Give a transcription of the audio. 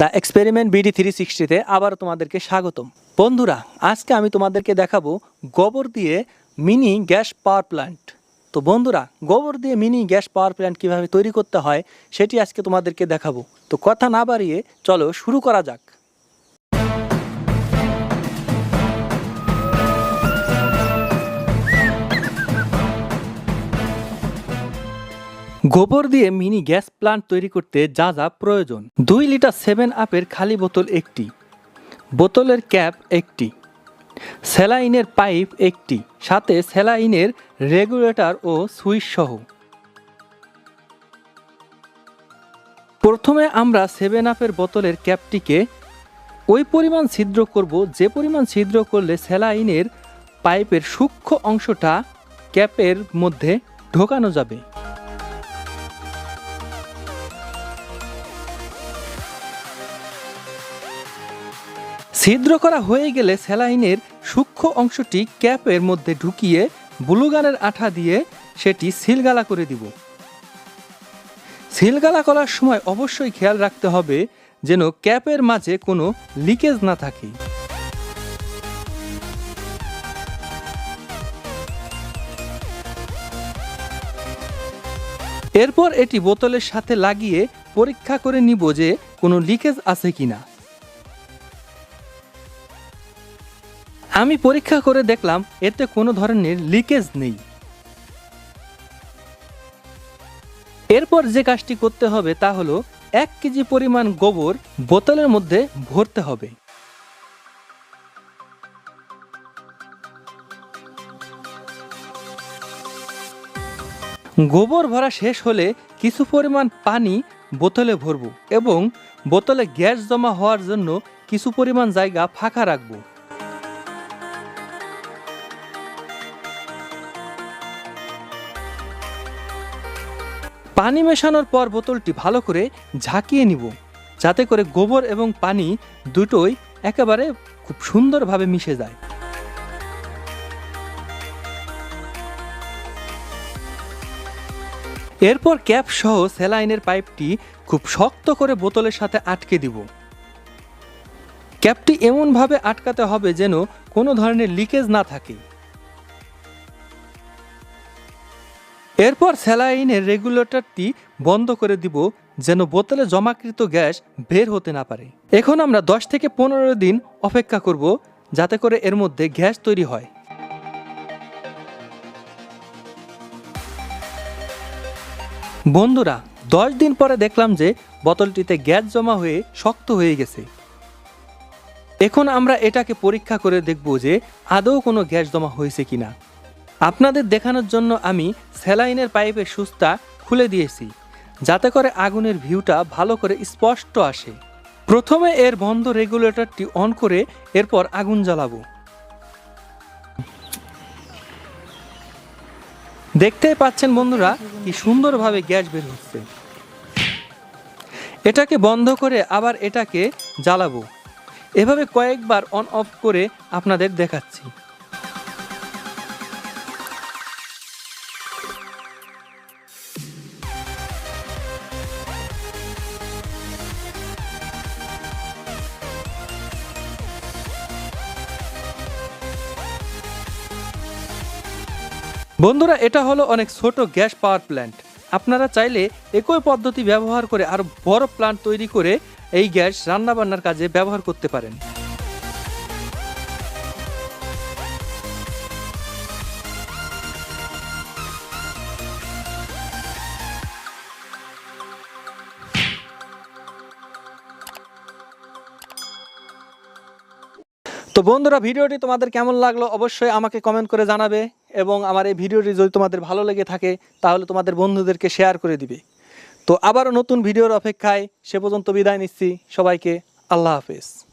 The experiment BD three সিক্সটিতে আবারও তোমাদেরকে স্বাগতম। বন্ধুরা, আজকে আমি তোমাদেরকে দেখাবো গোবর দিয়ে মিনি গ্যাস পাওয়ার প্ল্যান্ট তো বন্ধুরা, গোবর দিয়ে মিনি গ্যাস পাওয়ার প্ল্যান্ট কীভাবে তৈরি করতে হয়, সেটি আজকে তোমাদেরকে দেখাবো। তো কথা না বাড়িয়ে চলো শুরু করা যাক। গোবর দিয়ে মিনি গ্যাস প্লান্ট তৈরি করতে যা যা প্রয়োজন। দুই লিটার সেভেন আপের খালি বোতল একটি, বোতলের ক্যাপ একটি, স্যালাইনের পাইপ একটি, সাথে স্যালাইনের রেগুলেটর ও সুইচ সহ। প্রথমে আমরা সেভেন আপের বোতলের ক্যাপটিকে ওই পরিমাণ ছিদ্র করব, যে পরিমাণ ছিদ্র করলে স্যালাইনের পাইপের সূক্ষ্ম অংশটা ক্যাপের মধ্যে ঢোকানো যাবে। ছিদ্র করা হয়ে গেলে স্যালাইনের সূক্ষ্ম অংশটি ক্যাপের মধ্যে ঢুকিয়ে ব্লুগানের আঠা দিয়ে সেটি সিলগালা করে দিব। সিলগালা করার সময় অবশ্যই খেয়াল রাখতে হবে যেন ক্যাপের মাঝে কোনো লিকেজ না থাকে। এরপর এটি বোতলের সাথে লাগিয়ে পরীক্ষা করে নিব যে কোনো লিকেজ আছে কিনা। আমি পরীক্ষা করে দেখলাম এতে কোনো ধরনের লিকেজ নেই। এরপর যে কাজটি করতে হবে তা হলো এক কেজি পরিমাণ গোবর বোতলের মধ্যে ভরতে হবে। গোবর ভরা শেষ হলে কিছু পরিমাণ পানি বোতলে ভরব এবং বোতলে গ্যাস জমা হওয়ার জন্য কিছু পরিমাণ জায়গা ফাঁকা রাখব। পানি মেশানোর পর বোতলটি ভালো করে ঝাঁকিয়ে নিব, যাতে করে গোবর এবং পানি দুটোই একেবারে খুব সুন্দরভাবে মিশে যায়। এরপর ক্যাপ সহ স্যালাইনের পাইপটি খুব শক্ত করে বোতলের সাথে আটকে দিব। ক্যাপটি এমনভাবে আটকাতে হবে যেন কোনো ধরনের লিকেজ না থাকে। এরপর স্যালাইনের রেগুলেটরটি বন্ধ করে দিব যেন বোতলে জমাকৃত গ্যাস বের হতে না পারে। এখন আমরা দশ থেকে পনেরো দিন অপেক্ষা করব যাতে করে এর মধ্যে গ্যাস তৈরি হয়। বন্ধুরা, দশ দিন পরে দেখলাম যে বোতলটিতে গ্যাস জমা হয়ে শক্ত হয়ে গেছে। এখন আমরা এটাকে পরীক্ষা করে দেখব যে আদৌ কোনো গ্যাস জমা হয়েছে কিনা। আপনাদের দেখানোর জন্য আমি স্যালাইনের পাইপের সুস্তা খুলে দিয়েছি, যাতে করে আগুনের ভিউটা ভালো করে স্পষ্ট আসে। প্রথমে এর বন্ধ রেগুলেটরটি অন করে এরপর আগুন জ্বালাবো। দেখতেই পাচ্ছেন বন্ধুরা, কি সুন্দরভাবে গ্যাস বের হচ্ছে। এটাকে বন্ধ করে আবার এটাকে জ্বালাবো। এভাবে কয়েকবার অন অফ করে আপনাদের দেখাচ্ছি। বন্ধুরা, এটা হলো অনেক ছোট গ্যাস পাওয়ার প্ল্যান্ট। আপনারা চাইলে একই পদ্ধতি ব্যবহার করে আরও বড় প্ল্যান্ট তৈরি করে এই গ্যাস রান্নাবান্নার কাজে ব্যবহার করতে পারেন। তো বন্ধুরা, ভিডিওটি তোমাদের কেমন লাগল অবশ্যই আমাকে কমেন্ট করে জানাবে। এবং আমার এই ভিডিওটি যদি তোমাদের ভালো লেগে থাকে, তাহলে তোমাদের বন্ধুদেরকে শেয়ার করে দিবে। তো আবারও নতুন ভিডিওর অপেক্ষায় সে পর্যন্ত বিদায় নিচ্ছি। সবাইকে আল্লাহ হাফেজ।